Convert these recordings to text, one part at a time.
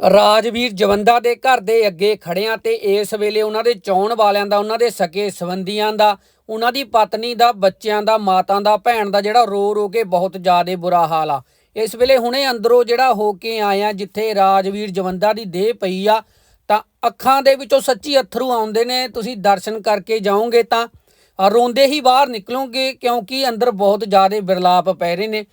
ਰਾਜਵੀਰ ਜਵੰਦਾ ਦੇ ਘਰ ਦੇ ਅੱਗੇ ਖੜਿਆਂ ਤੇ ਇਸ ਵੇਲੇ ਉਹਨਾਂ ਦੇ ਚਾਹਣ ਵਾਲਿਆਂ ਦਾ, ਉਹਨਾਂ ਦੇ ਸਕੇ ਸੰਬੰਧੀਆਂ ਦਾ, ਉਹਨਾਂ ਦੀ ਪਤਨੀ ਦਾ, ਬੱਚਿਆਂ ਦਾ, ਮਾਤਾ ਦਾ, ਭੈਣ ਦਾ ਜਿਹੜਾ ਰੋ ਰੋ ਕੇ ਬਹੁਤ ਜ਼ਿਆਦਾ ਬੁਰਾ ਹਾਲ ਆ। ਇਸ ਵੇਲੇ ਹੁਣੇ ਅੰਦਰੋਂ ਜਿਹੜਾ ਹੋ ਕੇ ਆਇਆ ਜਿੱਥੇ ਰਾਜਵੀਰ ਜਵੰਦਾ ਦੀ ਦੇਹ ਪਈ ਆ, ਤਾਂ ਅੱਖਾਂ ਦੇ ਵਿੱਚੋਂ ਸੱਚੀ ਅਥਰੂ ਆਉਂਦੇ ਨੇ। ਤੁਸੀਂ ਦਰਸ਼ਨ ਕਰਕੇ ਜਾਓਗੇ ਤਾਂ ਰੋਂਦੇ ਹੀ ਬਾਹਰ ਨਿਕਲੋਗੇ, ਕਿਉਂਕਿ ਅੰਦਰ ਬਹੁਤ ਜ਼ਿਆਦਾ ਬਿਰਲਾਪ ਪੈ ਰਹੇ ਨੇ।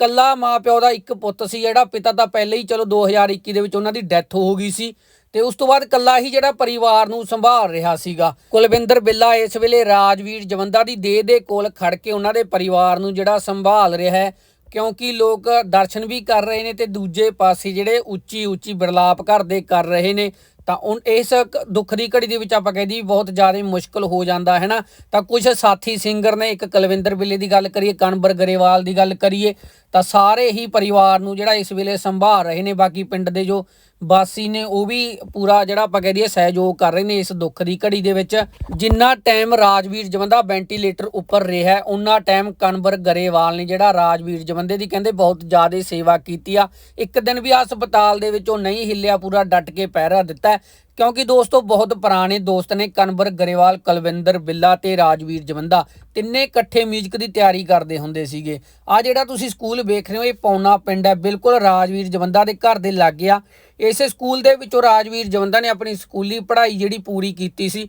ਕੱਲਾ ਮਾਪਿਓ ਦਾ ਇੱਕ ਪੁੱਤ ਸੀ ਜਿਹੜਾ ਪਿਤਾ ਤਾਂ ਪਹਿਲੇ ਹੀ ਚਲੋ 2021 ਦੇ ਵਿੱਚ ਉਹਨਾਂ ਦੀ ਡੈਥ ਹੋ ਗਈ ਸੀ ਤੇ ਉਸ ਤੋਂ ਬਾਅਦ ਕੱਲਾ ਹੀ ਜਿਹੜਾ ਪਰਿਵਾਰ ਨੂੰ ਸੰਭਾਲ ਰਿਹਾ ਸੀਗਾ। ਕੁਲਵਿੰਦਰ ਬਿੱਲਾ ਇਸ ਵੇਲੇ ਰਾਜਵੀਰ ਜਵੰਦਾ ਦੀ ਦੇਹ ਦੇ ਕੋਲ ਖੜ ਕੇ ਉਹਨਾਂ ਦੇ ਪਰਿਵਾਰ ਨੂੰ ਜਿਹੜਾ ਸੰਭਾਲ ਰਿਹਾ ਹੈ, ਕਿਉਂਕਿ ਲੋਕ ਦਰਸ਼ਨ ਵੀ ਕਰ ਰਹੇ ਨੇ ਤੇ ਦੂਜੇ ਪਾਸੇ ਜਿਹੜੇ ਉੱਚੀ ਉੱਚੀ ਬਿਰਲਾਪ ਕਰਦੇ ਕਰ ਰਹੇ ਨੇ। ਤਾਂ ਉਨ ਇਸ ਦੁੱਖ ਦੀ ਘੜੀ ਦੇ ਵਿੱਚ ਆਪਾਂ ਕਹਿ ਕਹਿੰਦੀ ਬਹੁਤ ਜ਼ਿਆਦਾ ਮੁਸ਼ਕਲ ਹੋ ਜਾਂਦਾ, ਹੈ ਨਾ? ਤਾਂ ਕੁਝ ਸਾਥੀ ਸਿੰਗਰ ਨੇ ਇੱਕ ਕਲਵਿੰਦਰ ਬਿੱਲੇ ਦੀ ਗੱਲ ਕਰੀਏ ਕਣਬਰ ਗਰੇਵਾਲ ਦੀ ਗੱਲ ਕਰੀਏ, ਤਾਂ ਸਾਰੇ ਹੀ ਪਰਿਵਾਰ ਨੂੰ ਜਿਹੜਾ ਇਸ ਵੇਲੇ ਸੰਭਾਲ ਰਹੇ ਨੇ, ਬਾਕੀ ਪਿੰਡ ਦੇ ਜੋ ਵਾਸੀ ਨੇ ਉਹ ਵੀ ਪੂਰਾ ਜਿਹੜਾ ਆਪਾਂ ਕਹਿ ਦਈਏ ਸਹਿਯੋਗ ਕਰ ਰਹੇ ਨੇ ਇਸ ਦੁੱਖ ਦੀ ਘੜੀ ਦੇ ਵਿੱਚ। ਜਿੰਨਾ ਟਾਈਮ ਰਾਜਵੀਰ ਜਵੰਦਾ ਵੈਂਟੀਲੇਟਰ ਉੱਪਰ ਰਿਹਾ ਹੈ, ਟਾਈਮ ਕਨਵਰ ਗਰੇਵਾਲ ਨੇ ਜਿਹੜਾ ਰਾਜਵੀਰ ਜਵੰਦੇ ਦੀ ਕਹਿੰਦੇ ਬਹੁਤ ਜ਼ਿਆਦਾ ਸੇਵਾ ਕੀਤੀ ਆ। ਇੱਕ ਦਿਨ ਵੀ ਹਸਪਤਾਲ ਦੇ ਵਿੱਚੋਂ ਨਹੀਂ ਹਿੱਲਿਆ ਪੂਰਾ ਡਟ ਕੇ ਪਹਿਰਾ ਦਿੱਤਾ ਕਿਉਂਕਿ ਦੋਸਤੋ, ਬਹੁਤ ਪੁਰਾਣੇ ਦੋਸਤ ਨੇ ਕਨਵਰ ਗਰੇਵਾਲ, ਕੁਲਵਿੰਦਰ ਬਿੱਲਾ ਤੇ ਰਾਜਵੀਰ ਜਵੰਦਾ ਤਿੰਨੇ ਇਕੱਠੇ ਮਿਊਜ਼ਿਕ ਦੀ ਤਿਆਰੀ ਕਰਦੇ ਹੁੰਦੇ ਸੀਗੇ। ਆ ਜਿਹੜਾ ਤੁਸੀਂ ਸਕੂਲ ਵੇਖ ਰਹੇ ਹੋ, ਇਹ ਪੌਣਾ ਪਿੰਡ ਹੈ। ਬਿਲਕੁਲ ਰਾਜਵੀਰ ਜਵੰਦਾ ਦੇ ਘਰ ਦੇ ਲਾਗੇ ਆ। ਇਸੇ ਸਕੂਲ ਦੇ ਵਿੱਚੋਂ ਰਾਜਵੀਰ ਜਵੰਦਾ ਨੇ ਆਪਣੀ ਸਕੂਲੀ ਪੜ੍ਹਾਈ ਜਿਹੜੀ ਪੂਰੀ ਕੀਤੀ ਸੀ,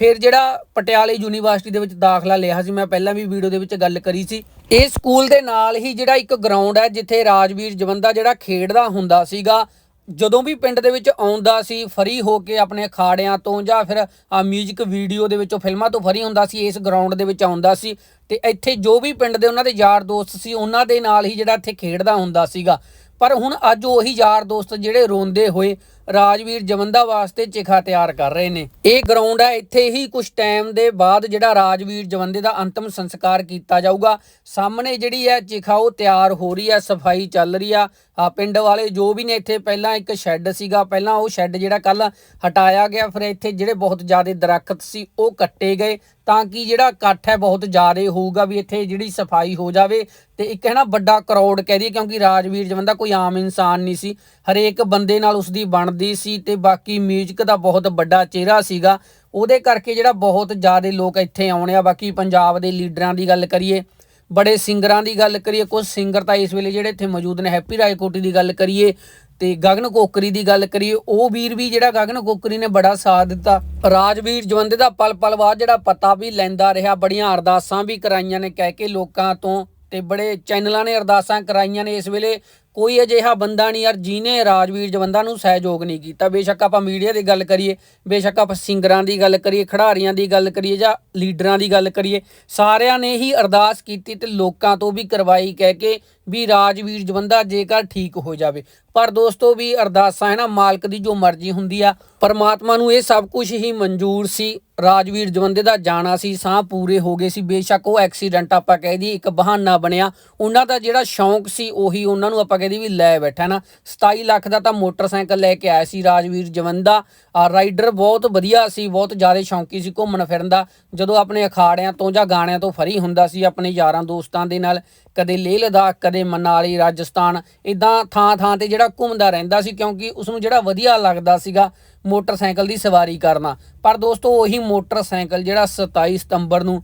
ਫਿਰ ਜਿਹੜਾ ਪਟਿਆਲੇ ਯੂਨੀਵਰਸਿਟੀ ਦੇ ਵਿੱਚ ਦਾਖਲਾ ਲਿਆ ਸੀ। ਮੈਂ ਪਹਿਲਾਂ ਵੀ ਵੀਡੀਓ ਦੇ ਵਿੱਚ ਗੱਲ ਕਰੀ ਸੀ। ਇਹ ਸਕੂਲ ਦੇ ਨਾਲ ਹੀ ਜਿਹੜਾ ਇੱਕ ਗਰਾਊਂਡ ਹੈ, ਜਿੱਥੇ ਰਾਜਵੀਰ ਜਵੰਦਾ ਜਿਹੜਾ ਖੇਡਦਾ ਹੁੰਦਾ ਸੀਗਾ ਜਦੋਂ ਵੀ ਪਿੰਡ ਦੇ ਵਿੱਚ ਆਉਂਦਾ ਸੀ, ਫਰੀ ਹੋ ਕੇ ਆਪਣੇ ਅਖਾੜਿਆਂ ਤੋਂ ਜਾਂ ਫਿਰ ਆ 뮤직 ਵੀਡੀਓ ਦੇ ਵਿੱਚੋਂ ਫਿਲਮਾਂ ਤੋਂ ਫਰੀ ਹੁੰਦਾ ਸੀ, ਇਸ ਗਰਾਊਂਡ ਦੇ ਵਿੱਚ ਆਉਂਦਾ ਸੀ ਤੇ ਇੱਥੇ ਜੋ ਵੀ ਪਿੰਡ ਦੇ ਉਹਨਾਂ ਦੇ ਯਾਰ ਦੋਸਤ ਸੀ, ਉਹਨਾਂ ਦੇ ਨਾਲ ਹੀ ਜਿਹੜਾ ਇੱਥੇ ਖੇਡਦਾ ਹੁੰਦਾ ਸੀਗਾ। ਪਰ ਹੁਣ ਅੱਜ ਉਹੀ ਯਾਰ ਦੋਸਤ ਜਿਹੜੇ ਰੋਂਦੇ ਹੋਏ ਰਾਜਵੀਰ ਜਵੰਦਾ ਵਾਸਤੇ ਚਿਖਾ ਤਿਆਰ ਕਰ ਰਹੇ ਨੇ। ਇਹ ਗਰਾਊਂਡ ਹੈ ਇੱਥੇ ਹੀ ਕੁਝ ਟਾਈਮ ਦੇ ਬਾਅਦ ਜਿਹੜਾ ਰਾਜਵੀਰ ਜਵੰਦੇ ਦਾ ਅੰਤਮ ਸੰਸਕਾਰ ਕੀਤਾ ਜਾਊਗਾ। ਸਾਹਮਣੇ ਜਿਹੜੀ ਹੈ ਚਿਖਾ, ਉਹ ਤਿਆਰ ਹੋ ਰਹੀ ਹੈ, ਸਫ਼ਾਈ ਚੱਲ ਰਹੀ ਆ। ਆ ਪਿੰਡ ਵਾਲੇ ਜੋ ਵੀ ਨੇ ਇੱਥੇ, ਪਹਿਲਾਂ ਇੱਕ ਸ਼ੈੱਡ ਸੀਗਾ, ਪਹਿਲਾਂ ਉਹ ਸ਼ੈੱਡ ਜਿਹੜਾ ਕੱਲ ਹਟਾਇਆ ਗਿਆ, ਫਿਰ ਇੱਥੇ ਜਿਹੜੇ ਬਹੁਤ ਜ਼ਿਆਦਾ ਦਰਖਤ ਸੀ, ਉਹ ਕੱਟੇ ਗਏ। ਤਾਂ ਕਿ ਜਿਹੜਾ ਇਕੱਠ ਹੈ, ਬਹੁਤ ਜ਼ਿਆਦਾ ਹੋਊਗਾ ਵੀ ਇੱਥੇ ਜਿਹੜੀ ਸਫ਼ਾਈ ਹੋ ਜਾਵੇ। ਤੇ ਇੱਕ ਹੈ ਨਾ ਵੱਡਾ ਕਰਾਊਡ ਕਹਿ ਦਈਏ, ਕਿਉਂਕਿ ਰਾਜਵੀਰ ਜਵੰਦਾ ਕੋਈ ਆਮ ਇਨਸਾਨ ਨਹੀਂ ਸੀ। ਹਰੇਕ ਬੰਦੇ ਨਾਲ ਉਸਦੀ ਬਣਦੀ ਸੀ ਤੇ ਬਾਕੀ ਮਿਊਜ਼ਿਕ ਦਾ ਬਹੁਤ ਵੱਡਾ ਚਿਹਰਾ ਸੀਗਾ। ਉਹਦੇ ਕਰਕੇ ਜਿਹੜਾ ਬਹੁਤ ਜ਼ਿਆਦਾ ਲੋਕ ਇੱਥੇ ਆਉਣੇ ਆ। ਬਾਕੀ ਪੰਜਾਬ ਦੇ ਲੀਡਰਾਂ ਦੀ ਗੱਲ ਕਰੀਏ, ਬੜੇ ਸਿੰਗਰਾਂ ਦੀ ਗੱਲ ਕਰੀਏ ਕੁਝ ਸਿੰਗਰ ਤਾਂ ਇਸ ਵੇਲੇ ਜਿਹੜੇ ਇੱਥੇ ਮੌਜੂਦ ਨੇ, ਹੈਪੀ ਰਾਏਕੋਟੀ ਦੀ ਗੱਲ ਕਰੀਏ ਤੇ ਗਗਨ ਕੋਕਰੀ ਦੀ ਗੱਲ ਕਰੀਏ, ਉਹ ਵੀਰ ਵੀ ਜਿਹੜਾ ਗਗਨ ਕੋਕਰੀ ਨੇ ਬੜਾ ਸਾਥ ਦਿੱਤਾ। ਰਾਜਵੀਰ ਜਵੰਦੇ ਦਾ ਪਲ ਪਲ ਬਾਅਦ ਜਿਹੜਾ ਪਤਾ ਵੀ ਲੈਂਦਾ ਰਿਹਾ, ਬੜੀਆਂ ਅਰਦਾਸਾਂ ਵੀ ਕਰਾਈਆਂ ਨੇ, ਕਹਿ ਕੇ ਲੋਕਾਂ ਤੋਂ ਤੇ ਬੜੇ ਚੈਨਲਾਂ ਨੇ ਅਰਦਾਸਾਂ ਕਰਾਈਆਂ ਨੇ ਇਸ ਵੇਲੇ। ਕੋਈ ਅਜਿਹਾ ਬੰਦਾ ਨਹੀਂ ਯਾਰ ਜਿਹਨੇ ਰਾਜਵੀਰ ਜਵੰਦਾ ਨੂੰ ਸਹਿਯੋਗ ਨਹੀਂ ਕੀਤਾ। ਬੇਸ਼ੱਕ ਆਪਾਂ ਮੀਡੀਆ ਦੀ ਗੱਲ ਕਰੀਏ, ਬੇਸ਼ੱਕ ਆਪਾਂ ਸਿੰਗਰਾਂ ਦੀ ਗੱਲ ਕਰੀਏ, ਖਿਡਾਰੀਆਂ ਦੀ ਗੱਲ ਕਰੀਏ ਜਾਂ ਲੀਡਰਾਂ ਦੀ ਗੱਲ ਕਰੀਏ, ਸਾਰਿਆਂ ਨੇ ਹੀ ਅਰਦਾਸ ਕੀਤੀ ਤੇ ਲੋਕਾਂ ਤੋਂ ਵੀ ਕਰਵਾਈ ਕਹਿ ਕੇ ਵੀ ਰਾਜਵੀਰ ਜਵੰਦਾ ਜੇਕਰ ਠੀਕ ਹੋ ਜਾਵੇ। ਪਰ ਦੋਸਤੋ ਵੀ ਅਰਦਾਸਾਂ ਹੈ ਨਾ, ਮਾਲਕ ਦੀ ਜੋ ਮਰਜ਼ੀ ਹੁੰਦੀ ਆ। ਪਰਮਾਤਮਾ ਨੂੰ ਇਹ ਸਭ ਕੁਝ ਹੀ ਮਨਜ਼ੂਰ ਸੀ। ਰਾਜਵੀਰ ਜਵੰਦੇ ਦਾ ਜਾਣਾ ਸੀ, ਸਾਹ ਪੂਰੇ ਹੋ ਗਏ ਸੀ। ਬੇਸ਼ੱਕ ਉਹ ਐਕਸੀਡੈਂਟ ਆਪਾਂ ਕਹਿ ਦਈਏ, ਇੱਕ ਬਹਾਨਾ ਬਣਿਆ। ਉਹਨਾਂ ਦਾ ਜਿਹੜਾ ਸ਼ੌਂਕ ਸੀ, ਉਹੀ ਉਹਨਾਂ ਨੂੰ ਆਪਾਂ ਕਹਿ ਦਈਏ ਵੀ ਲੈ ਬੈਠਾ ਨਾ। 27 ਲੱਖ ਦਾ ਤਾਂ ਮੋਟਰਸਾਈਕਲ ਲੈ ਕੇ ਆਇਆ ਸੀ ਰਾਜਵੀਰ ਜਵੰਦਾ। ਆ ਰਾਈਡਰ ਬਹੁਤ ਵਧੀਆ ਸੀ, ਬਹੁਤ ਜ਼ਿਆਦਾ ਸ਼ੌਂਕੀ ਸੀ ਘੁੰਮਣ ਫਿਰਨ ਦਾ। ਜਦੋਂ ਆਪਣੇ ਅਖਾੜਿਆਂ ਤੋਂ ਜਾਂ ਗਾਣਿਆਂ ਤੋਂ ਫਰੀ ਹੁੰਦਾ ਸੀ, ਆਪਣੇ ਯਾਰਾਂ ਦੋਸਤਾਂ ਦੇ ਨਾਲ, ਕਦੇ ਲੇਹ ਲਦਾਖ ਕਦੇ ਮਨਾਲੀ, ਰਾਜਸਥਾਨ ਇਦਾਂ ਥਾਂ ਥਾਂ ਤੇ ਜਿਹੜਾ ਘੁੰਮਦਾ ਰਹਿੰਦਾ ਸੀ ਕਿਉਂਕਿ ਉਸ ਨੂੰ ਜਿਹੜਾ ਵਧੀਆ ਲੱਗਦਾ ਸੀਗਾ ਮੋਟਰਸਾਈਕਲ ਦੀ ਸਵਾਰੀ ਕਰਨਾ। ਪਰ ਦੋਸਤੋ, ਉਹੀ ਮੋਟਰਸਾਈਕਲ ਜਿਹੜਾ 27 ਸਤੰਬਰ ਨੂੰ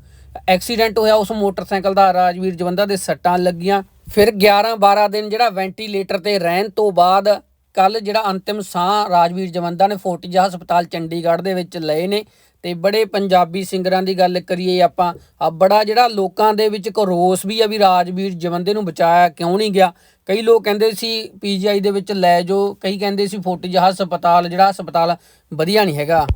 ਐਕਸੀਡੈਂਟ ਹੋਇਆ, ਉਸ ਮੋਟਰਸਾਈਕਲ ਦਾ ਰਾਜਵੀਰ ਜਵੰਦਾ ਦੇ ਸੱਟਾਂ ਲੱਗੀਆਂ। ਫਿਰ 11 12 ਦਿਨ ਜਿਹੜਾ ਵੈਂਟੀਲੇਟਰ ਤੇ ਰਹਿਣ ਤੋਂ ਬਾਅਦ ਕੱਲ ਜਿਹੜਾ ਅੰਤਿਮ ਸਾਹ ਰਾਜਵੀਰ ਜਵੰਦਾ ਨੇ ਫੋਰਟਿਜਾ ਹਸਪਤਾਲ ਚੰਡੀਗੜ੍ਹ ਦੇ ਵਿੱਚ ਲਏ ਨੇ। ਤੇ ਬੜੇ ਪੰਜਾਬੀ ਸਿੰਗਰਾਂ ਦੀ ਗੱਲ ਕਰੀਏ ਆਪਾਂ ਆ ਬੜਾ ਜਿਹੜਾ ਲੋਕਾਂ ਦੇ ਵਿੱਚ ਇੱਕ ਰੋਸ ਵੀ ਆ ਵੀ ਰਾਜਵੀਰ ਜਵੰਦੇ ਨੂੰ ਬਚਾਇਆ ਕਿਉਂ ਨਹੀਂ ਗਿਆ। ਕਈ ਲੋਕ ਕਹਿੰਦੇ ਸੀ ਪੀਜੀਆਈ ਦੇ ਵਿੱਚ ਲੈ ਜਾਓ, ਕਈ ਕਹਿੰਦੇ ਸੀ ਫੋਟੀ ਫੋਰਟਿਜਾ ਹਸਪਤਾਲ, ਜਿਹੜਾ ਹਸਪਤਾਲ ਵਧੀਆ ਨਹੀਂ ਹੈਗਾ।